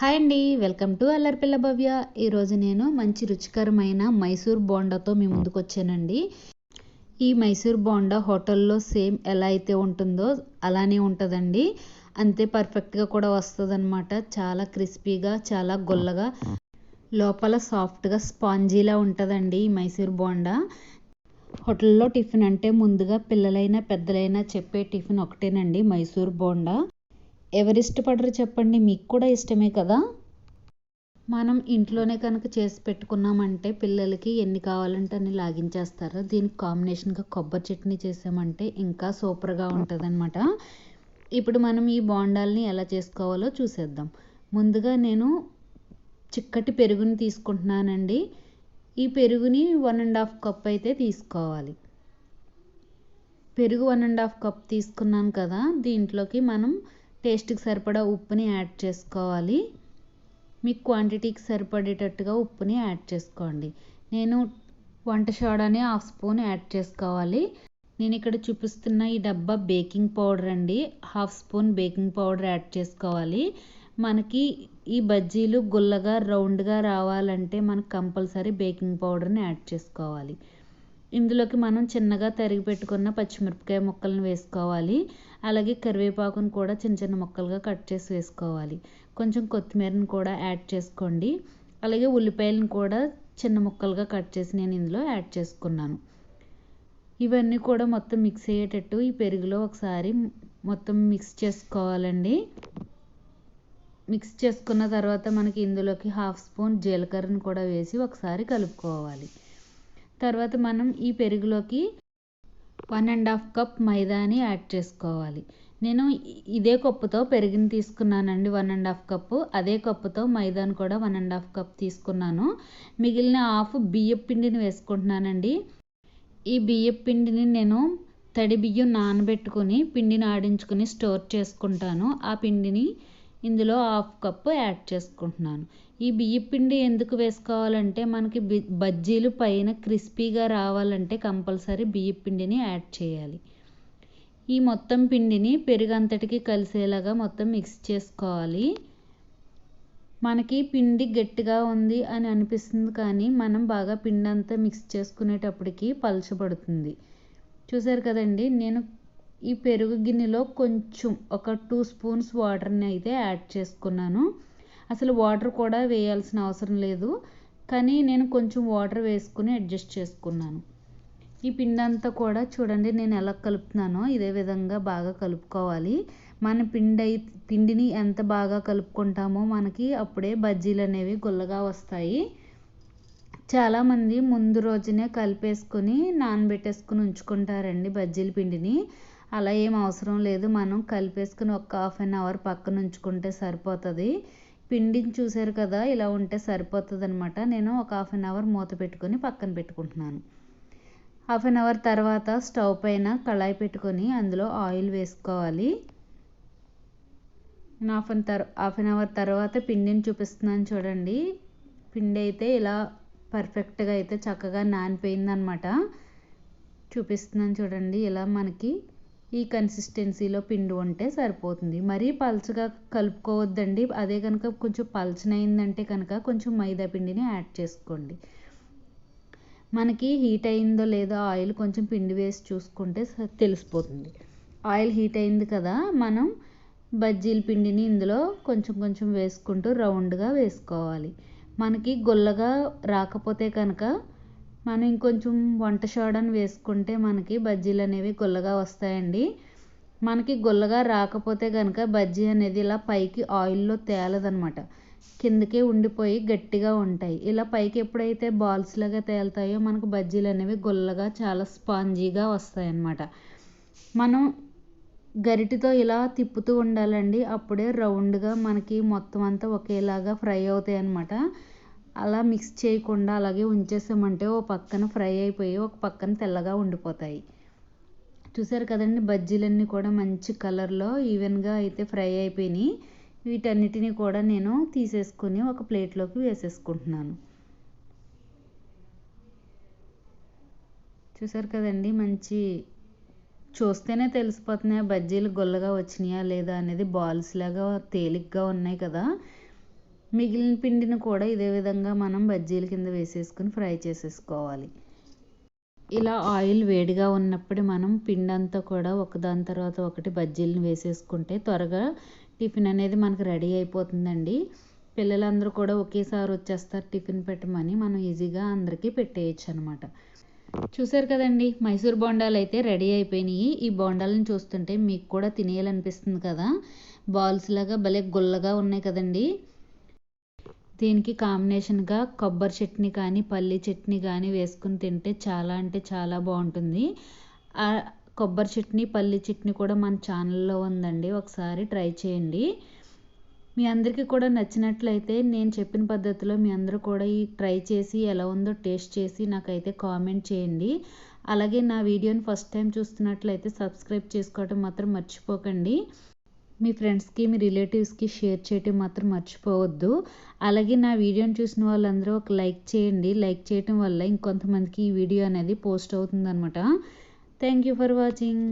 Hi అండి welcome to అల్లరిపిల్ల భవ్య. ఈరోజు నేను మంచి రుచికరమైన మైసూర్ బోండాతో మీ ముందుకు వచ్చానండి ఈ మైసూర్ బోండా హోటల్లో సేమ్ ఎలా అయితే ఉంటుందో అలానే ఉంటుందండి. అంతే పర్ఫెక్ట్గా కూడా వస్తుందన్నమాట. చాలా క్రిస్పీగా చాలా గొల్లగా లోపల సాఫ్ట్గా స్పాంజీలా ఉంటుందండి ఈ మైసూర్ బోండా. హోటల్లో టిఫిన్ అంటే ముందుగా పిల్లలైనా పెద్దలైనా చెప్పే టిఫిన్ ఒకటేనండి మైసూర్ బోండా. ఎవరు ఇష్టపడరు చెప్పండి మీకు కూడా ఇష్టమే కదా? మనం ఇంట్లోనే కనుక చేసి పెట్టుకున్నామంటే పిల్లలకి ఎన్ని కావాలంటే అన్ని లాగించేస్తారు. దీనికి కాంబినేషన్గా కొబ్బరి చట్నీ చేసామంటే ఇంకా సూపర్గా ఉంటుందన్నమాట. ఇప్పుడు మనం ఈ బోండాల్ని ఎలా చేసుకోవాలో చూసేద్దాం. ముందుగా నేను చిక్కటి పెరుగుని తీసుకుంటున్నానండి. ఈ పెరుగుని వన్ అండ్ హాఫ్ కప్ అయితే తీసుకోవాలి. పెరుగు వన్ అండ్ హాఫ్ కప్ తీసుకున్నాను కదా దీంట్లోకి మనం టేస్ట్కి సరిపడా ఉప్పుని యాడ్ చేసుకోవాలి. మీకు క్వాంటిటీకి సరిపడేటట్టుగా ఉప్పుని యాడ్ చేసుకోండి. నేను వంట సోడాని హాఫ్ స్పూన్ యాడ్ చేసుకోవాలి. నేను ఇక్కడ చూపిస్తున్న ఈ డబ్బా బేకింగ్ పౌడర్ అండి. Half spoon baking powder add చేసుకోవాలి. మనకి ఈ బజ్జీలు గుల్లగా రౌండ్గా రావాలంటే మనకు కంపల్సరీ బేకింగ్ పౌడర్ని యాడ్ చేసుకోవాలి. ఇందులోకి మనం చిన్నగా తరిగి పెట్టుకున్న పచ్చిమిరపకాయ ముక్కలను వేసుకోవాలి. అలాగే కరివేపాకును కూడా చిన్న చిన్న ముక్కలుగా కట్ చేసి వేసుకోవాలి. కొంచెం కొత్తిమీరని కూడా యాడ్ చేసుకోండి. అలాగే ఉల్లిపాయలను కూడా చిన్న ముక్కలుగా కట్ చేసి నేను ఇందులో యాడ్ చేసుకున్నాను. ఇవన్నీ కూడా మొత్తం మిక్స్ అయ్యేటట్టు ఈ పెరుగులో ఒకసారి మొత్తం మిక్స్ చేసుకోవాలండి. మిక్స్ చేసుకున్న తర్వాత మనకి ఇందులోకి హాఫ్ స్పూన్ జీలకర్రను కూడా వేసి ఒకసారి కలుపుకోవాలి. తర్వాత మనం ఈ పెరుగులోకి వన్ అండ్ హాఫ్ కప్ మైదాని యాడ్ చేసుకోవాలి. నేను ఇదే కప్పుతో పెరుగుని తీసుకున్నానండి వన్ అండ్ హాఫ్ కప్పు. అదే కప్పుతో మైదాని కూడా వన్ అండ్ హాఫ్ కప్ తీసుకున్నాను. మిగిలిన హాఫ్ బియ్యం పిండిని వేసుకుంటున్నానండి. ఈ బియ్యం పిండిని నేను తడి బియ్యం నానబెట్టుకొని పిండిని ఆడించుకొని స్టోర్ చేసుకుంటాను. ఆ పిండిని ఇందులో హాఫ్ కప్పు యాడ్ చేసుకుంటున్నాను. ఈ బియ్య పిండి ఎందుకు వేసుకోవాలంటే మనకి బజ్జీలు పైన క్రిస్పీగా రావాలంటే కంపల్సరీ బియ్య పిండిని యాడ్ చేయాలి. ఈ మొత్తం పిండిని పెరుగంతటికి కలిసేలాగా మొత్తం మిక్స్ చేసుకోవాలి. మనకి పిండి గట్టిగా ఉంది అని అనిపిస్తుంది కానీ మనం బాగా పిండి అంతా మిక్స్ చేసుకునేటప్పటికి పలచబడుతుంది. చూసారు కదండి నేను ఈ పెరుగు గిన్నెలో కొంచెం ఒక టూ స్పూన్స్ వాటర్ని అయితే యాడ్ చేసుకున్నాను. అసలు వాటర్ కూడా వేయాల్సిన అవసరం లేదు. కానీ నేను కొంచెం వాటర్ వేసుకుని అడ్జస్ట్ చేసుకున్నాను. ఈ పిండి అంతా కూడా చూడండి నేను ఎలా కలుపుతున్నానో ఇదే విధంగా బాగా కలుపుకోవాలి. మన పిండి అయి పిండిని ఎంత బాగా కలుపుకుంటామో మనకి అప్పుడే బజ్జీలు అనేవి గుల్లగా వస్తాయి. చాలామంది ముందు రోజునే కలిపేసుకొని నానబెట్టేసుకుని ఉంచుకుంటారండి బజ్జీల పిండిని. అలా ఏం అవసరం లేదు. మనం కలిపేసుకుని ఒక హాఫ్ అన్ అవర్ పక్కన ఉంచుకుంటే సరిపోతుంది. పిండిని చూసారు కదా ఇలా ఉంటే సరిపోతుంది అనమాట నేను ఒక హాఫ్ అన్ అవర్ మూత పెట్టుకొని పక్కన పెట్టుకుంటున్నాను. హాఫ్ అన్ అవర్ తర్వాత స్టవ్ పైన కళాయి పెట్టుకొని అందులో ఆయిల్ వేసుకోవాలి. నేను హాఫ్ అన్ తర్ హాఫ్ అన్ అవర్ తర్వాత పిండిని చూపిస్తున్నాను చూడండి. పిండి అయితే ఇలా పర్ఫెక్ట్గా అయితే చక్కగా నానిపోయిందనమాట చూపిస్తున్నాను చూడండి ఇలా మనకి ఈ కన్సిస్టెన్సీలో పిండి ఉంటే సరిపోతుంది. మరీ పలుచగా కలుపుకోవద్దండి. అదే కనుక కొంచెం పలచనైందంటే కనుక కొంచెం మైదా పిండిని యాడ్ చేసుకోండి. మనకి హీట్ అయిందో లేదో ఆయిల్ కొంచెం పిండి వేసి చూసుకుంటే తెలిసిపోతుంది. ఆయిల్ హీట్ అయింది కదా మనం బజ్జీల పిండిని ఇందులో కొంచెం కొంచెం వేసుకుంటూ రౌండ్గా వేసుకోవాలి. మనకి గొల్లగా రాకపోతే కనుక మనం ఇంకొంచెం వంట సోడాని వేసుకుంటే మనకి బజ్జీలు అనేవి గుల్లగా వస్తాయండి. మనకి గుల్లగా రాకపోతే కనుక బజ్జీ అనేది ఇలా పైకి ఆయిల్లో తేలదనమాట. కిందకే ఉండిపోయి గట్టిగా ఉంటాయి. ఇలా పైకి ఎప్పుడైతే బాల్స్ లాగా తేలుతాయో మనకు బజ్జీలు అనేవి గుల్లగా చాలా స్పాంజీగా వస్తాయి అన్నమాట మనం గరిటితో ఇలా తిప్పుతూ ఉండాలండి. అప్పుడే రౌండ్గా మనకి మొత్తం అంతా ఒకేలాగా ఫ్రై అవుతాయి అన్నమాట అలా మిక్స్ చేయకుండా అలాగే ఉంచేసామంటే ఓ పక్కన ఫ్రై అయిపోయి ఒక పక్కన తెల్లగా ఉండిపోతాయి. చూసారు కదండి బజ్జీలన్నీ కూడా మంచి కలర్లో ఈవెన్గా అయితే ఫ్రై అయిపోయినాయి. వీటన్నిటిని కూడా నేను తీసేసుకొని ఒక ప్లేట్లోకి వేసేసుకుంటున్నాను. చూసారు కదండి మంచి చూస్తేనే తెలిసిపోతున్నాయి బజ్జీలు గొల్లగా వచ్చినాయా లేదా అనేది. బాల్స్ లాగా తేలిగ్గా ఉన్నాయి కదా. మిగిలిన పిండిని కూడా ఇదే విధంగా మనం బజ్జీల కింద వేసేసుకుని ఫ్రై చేసేసుకోవాలి. ఇలా ఆయిల్ వేడిగా ఉన్నప్పుడు మనం పిండి అంతా కూడా ఒకదాని తర్వాత ఒకటి బజ్జీలను వేసేసుకుంటే త్వరగా టిఫిన్ అనేది మనకు రెడీ అయిపోతుందండి. పిల్లలందరూ కూడా ఒకేసారి వచ్చేస్తారు టిఫిన్ పెట్టమని మనం ఈజీగా అందరికీ పెట్టేయచ్చు అనమాట చూసారు కదండి మైసూర్ బోండాలు అయితే రెడీ అయిపోయినాయి. ఈ బోండాలను చూస్తుంటే మీకు కూడా తినేయాలనిపిస్తుంది కదా. బాల్స్ లాగా భలే గుల్లగా ఉన్నాయి కదండీ. దీనికి కాంబినేషన్గా కొబ్బరి చట్నీ కానీ పల్లీ చట్నీ కానీ వేసుకుని తింటే చాలా అంటే చాలా బాగుంటుంది. కొబ్బరి చట్నీ పల్లీ చట్నీ కూడా మన ఛానల్లో ఉందండి. ఒకసారి ట్రై చేయండి. మీ అందరికీ కూడా నచ్చినట్లయితే నేను చెప్పిన పద్ధతిలో మీ అందరూ కూడా ఈ ట్రై చేసి ఎలా ఉందో టేస్ట్ చేసి నాకైతే కామెంట్ చేయండి. అలాగే నా వీడియోని ఫస్ట్ టైం చూస్తున్నట్లయితే సబ్స్క్రైబ్ చేసుకోవడం మాత్రం మర్చిపోకండి. మీ ఫ్రెండ్స్కి మీ రిలేటివ్స్కి షేర్ చేయటం మాత్రం మర్చిపోవద్దు. అలాగే నా వీడియోని చూసిన వాళ్ళందరూ ఒక లైక్ చేయండి. లైక్ చేయటం వల్ల ఇంకొంతమందికి ఈ వీడియో అనేది పోస్ట్ అవుతుందన్నమాట. Thank you for watching.